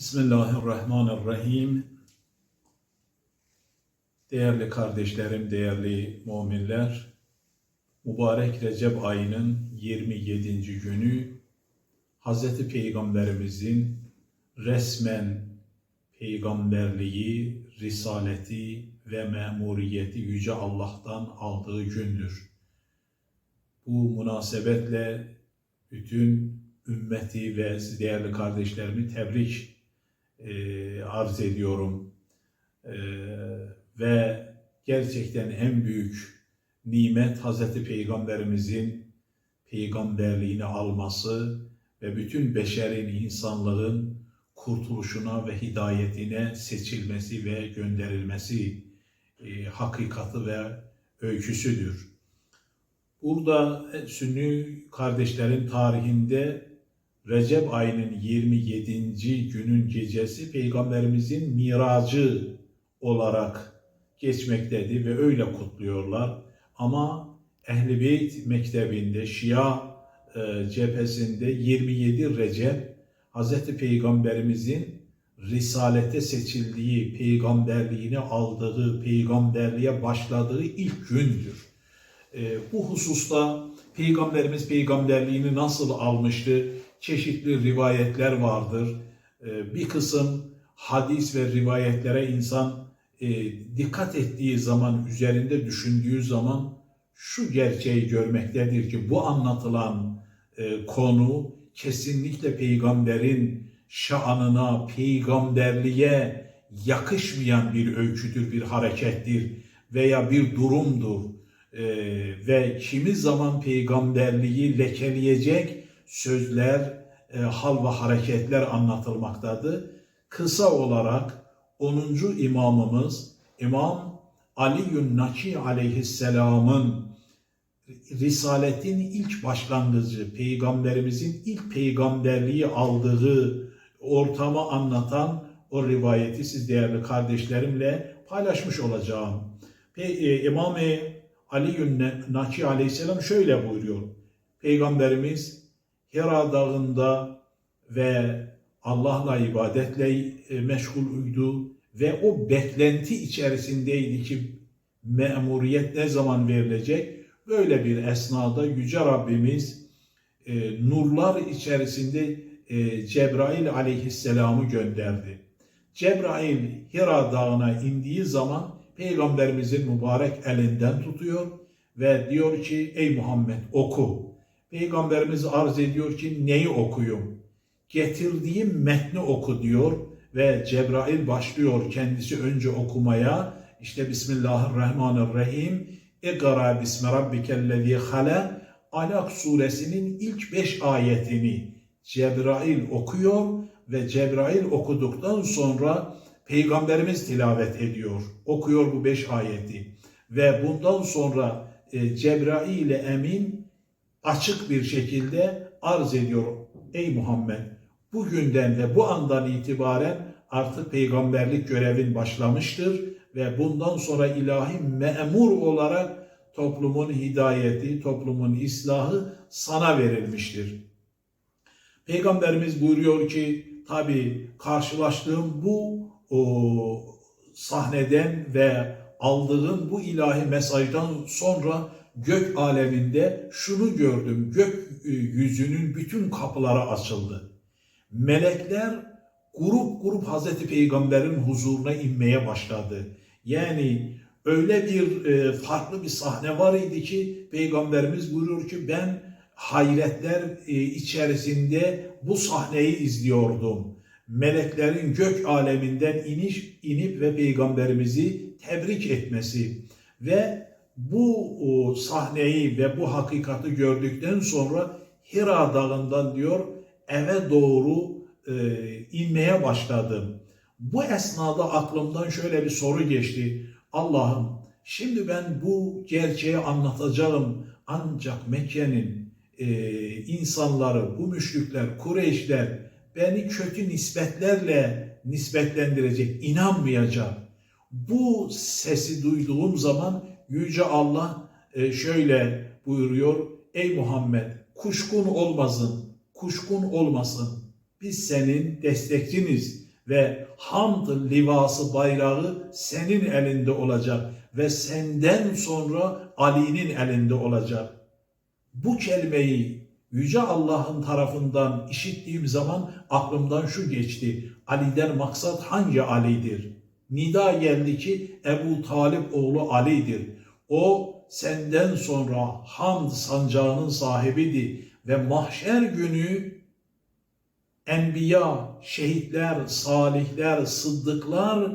Bismillahirrahmanirrahim. Değerli kardeşlerim, değerli müminler, mübarek Recep ayının 27. günü Hz. Peygamberimizin resmen peygamberliği, risaleti ve memuriyeti Yüce Allah'tan aldığı gündür. Bu münasebetle bütün ümmeti ve değerli kardeşlerimi tebrik e, arz ediyorum. E, ve gerçekten en büyük nimet Hazreti Peygamberimizin peygamberliğini alması ve bütün beşerin, insanlığın kurtuluşuna ve hidayetine seçilmesi ve gönderilmesi e, hakikati ve öyküsüdür. Burada Sünni kardeşlerin tarihinde Recep ayının 27. günün gecesi Peygamberimizin miracı olarak geçmektedir ve öyle kutluyorlar. Ama Ehl-i Beyt mektebinde, Şia e, cephesinde 27 Recep Hz. Peygamberimizin risalete seçildiği, peygamberliğini aldığı, peygamberliğe başladığı ilk gündür. E, bu hususta Peygamberimiz peygamberliğini nasıl almıştı? Çeşitli rivayetler vardır. E, bir kısım hadis ve rivayetlere insan e, dikkat ettiği zaman, üzerinde düşündüğü zaman şu gerçeği görmektedir ki bu anlatılan e, konu kesinlikle peygamberin şanına, peygamberliğe yakışmayan bir öyküdür, bir harekettir veya bir durumdur. E, ve kimi zaman peygamberliği lekeleyecek sözler, e, hal ve hareketler anlatılmaktadır. Kısa olarak 10. imamımız İmam Ali Naki aleyhisselamın Risaletin ilk başlangıcı, peygamberimizin ilk peygamberliği aldığı ortamı anlatan o rivayeti siz değerli kardeşlerimle paylaşmış olacağım. Pe İmam Ali Naki aleyhisselam şöyle buyuruyor. Peygamberimiz Hira dağında ve Allah'la ibadetle meşgulüydü ve o beklenti içerisindeydi ki memuriyet ne zaman verilecek? Böyle bir esnada Yüce Rabbimiz e, nurlar içerisinde e, Cebrail aleyhisselamı gönderdi. Cebrail Hira dağına indiği zaman Peygamberimizin mübarek elinden tutuyor ve diyor ki ey Muhammed oku. Peygamberimiz arz ediyor ki neyi okuyum? Getirdiğim metni oku diyor ve Cebrail başlıyor kendisi önce okumaya. İşte Bismillahirrahmanirrahim. İkra bismi rabbikellezi hala. Alak suresinin ilk beş ayetini Cebrail okuyor ve Cebrail okuduktan sonra Peygamberimiz tilavet ediyor. Okuyor bu beş ayeti. Ve bundan sonra e, Cebrail-i Emin açık bir şekilde arz ediyor. Ey Muhammed bugünden ve bu andan itibaren artık peygamberlik görevin başlamıştır ve bundan sonra ilahi memur olarak toplumun hidayeti, toplumun islahı sana verilmiştir. Peygamberimiz buyuruyor ki tabi karşılaştığım bu o, sahneden ve aldığım bu ilahi mesajdan sonra gök aleminde şunu gördüm. Gök yüzünün bütün kapıları açıldı. Melekler grup grup Hazreti Peygamber'in huzuruna inmeye başladı. Yani öyle bir e, farklı bir sahne var idi ki Peygamberimiz buyuruyor ki ben hayretler e, içerisinde bu sahneyi izliyordum. Meleklerin gök aleminden iniş inip ve peygamberimizi tebrik etmesi ve bu sahneyi ve bu hakikati gördükten sonra Hira dağından diyor eve doğru e, inmeye başladım. Bu esnada aklımdan şöyle bir soru geçti. Allah'ım şimdi ben bu gerçeği anlatacağım ancak Mekke'nin e, insanları, bu müşrikler, Kureyşler beni kötü nispetlerle nispetlendirecek, inanmayacak. Bu sesi duyduğum zaman Yüce Allah e, şöyle buyuruyor. Ey Muhammed kuşkun olmasın, kuşkun olmasın. Biz senin destekçiniz ve hamd livası bayrağı senin elinde olacak ve senden sonra Ali'nin elinde olacak. Bu kelimeyi Yüce Allah'ın tarafından işittiğim zaman aklımdan şu geçti. Ali'den maksat hangi Ali'dir? Nida geldi ki Ebu Talip oğlu Ali'dir. O senden sonra hamd sancağının sahibidir ve mahşer günü enbiya, şehitler, salihler, sıddıklar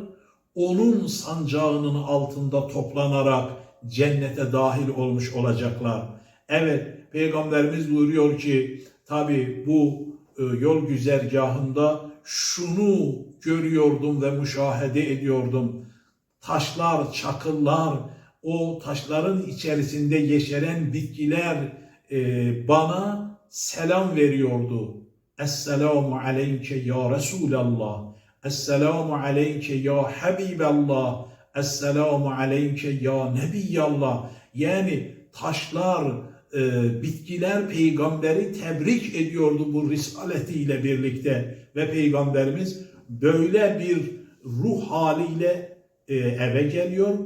onun sancağının altında toplanarak cennete dahil olmuş olacaklar. Evet, Peygamberimiz buyuruyor ki tabi bu e, yol güzergahında şunu görüyordum ve müşahede ediyordum. Taşlar, çakıllar, o taşların içerisinde yeşeren bitkiler e, bana selam veriyordu. Esselamu aleyke ya Resulallah. Esselamu aleyke ya Habiballah. Esselamu aleyke ya Nebiyallah. Yani taşlar, e, bitkiler peygamberi tebrik ediyordu bu risaletiyle birlikte. Ve peygamberimiz böyle bir ruh haliyle e, eve geliyor.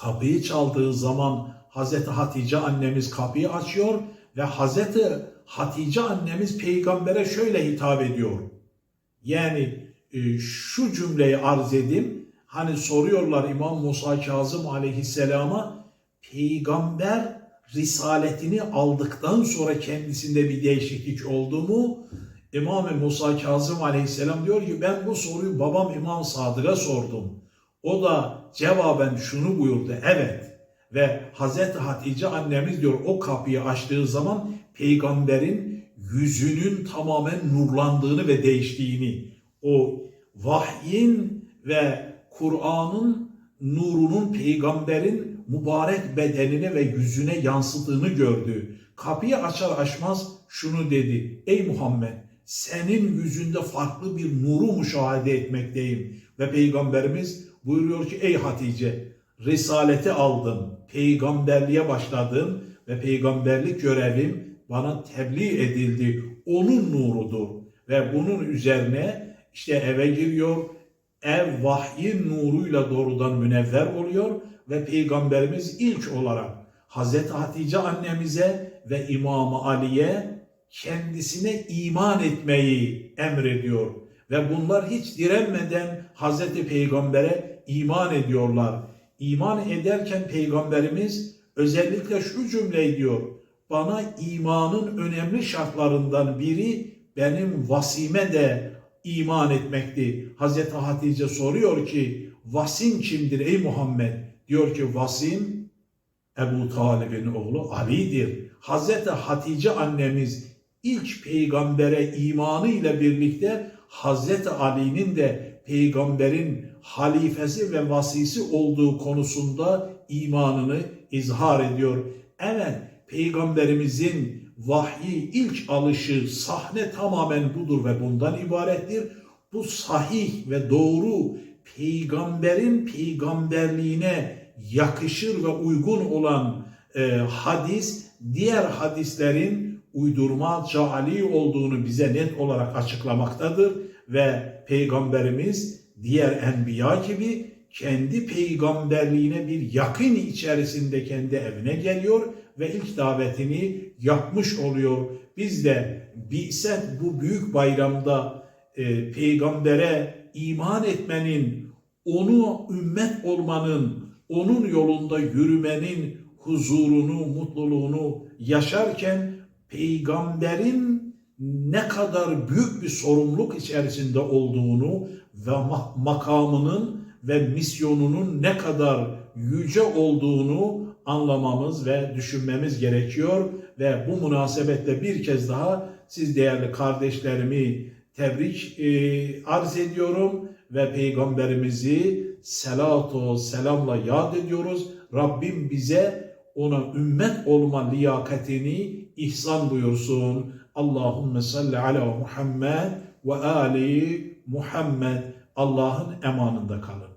Kapıyı çaldığı zaman Hazreti Hatice annemiz kapıyı açıyor ve Hazreti Hatice annemiz peygambere şöyle hitap ediyor. Yani e, şu cümleyi arz edeyim. Hani soruyorlar İmam Musa Kazım aleyhisselama peygamber risaletini aldıktan sonra kendisinde bir değişiklik oldu mu? İmam Musa Kazım aleyhisselam diyor ki ben bu soruyu babam İmam Sadık'a sordum. O da cevaben şunu buyurdu. Evet. Ve Hazreti Hatice annemiz diyor o kapıyı açtığı zaman peygamberin yüzünün tamamen nurlandığını ve değiştiğini, o vahyin ve Kur'an'ın nurunun peygamberin mübarek bedenine ve yüzüne yansıdığını gördü. Kapıyı açar açmaz şunu dedi. Ey Muhammed senin yüzünde farklı bir nuru müşahede etmekteyim. Ve peygamberimiz buyuruyor ki ey Hatice risaleti aldın, peygamberliğe başladın ve peygamberlik görevim bana tebliğ edildi. Onun nurudur. Ve bunun üzerine işte eve giriyor, ev vahyin nuruyla doğrudan münevver oluyor ve Peygamberimiz ilk olarak Hazreti Hatice annemize ve İmam Ali'ye kendisine iman etmeyi emrediyor. Ve bunlar hiç direnmeden Hazreti Peygamber'e iman ediyorlar. İman ederken Peygamberimiz özellikle şu cümleyi diyor. Bana imanın önemli şartlarından biri benim vasime de iman etmekti. Hazreti Hatice soruyor ki vasim kimdir ey Muhammed? Diyor ki vasim Ebu Talib'in oğlu Ali'dir. Hazreti Hatice annemiz ilk peygambere imanı ile birlikte Hazreti Ali'nin de peygamberin halifesi ve vasisi olduğu konusunda imanını izhar ediyor. Evet, peygamberimizin vahyi ilk alışı sahne tamamen budur ve bundan ibarettir. Bu sahih ve doğru peygamberin peygamberliğine yakışır ve uygun olan e, hadis diğer hadislerin uydurma, cali olduğunu bize net olarak açıklamaktadır ve peygamberimiz diğer enbiya gibi kendi peygamberliğine bir yakın içerisinde kendi evine geliyor ve ilk davetini yapmış oluyor. Biz de Bi'set bu büyük bayramda e, peygambere iman etmenin, onu ümmet olmanın, onun yolunda yürümenin huzurunu, mutluluğunu yaşarken peygamberin ne kadar büyük bir sorumluluk içerisinde olduğunu ve makamının ve misyonunun ne kadar yüce olduğunu anlamamız ve düşünmemiz gerekiyor ve bu münasebetle bir kez daha siz değerli kardeşlerimi tebrik e, arz ediyorum ve peygamberimizi selatu selamla yad ediyoruz. Rabbim bize ona ümmet olma liyakatini ihsan buyursun. Allahümme salli ala Muhammed ve ali Muhammed. Allah'ın emanında kalın.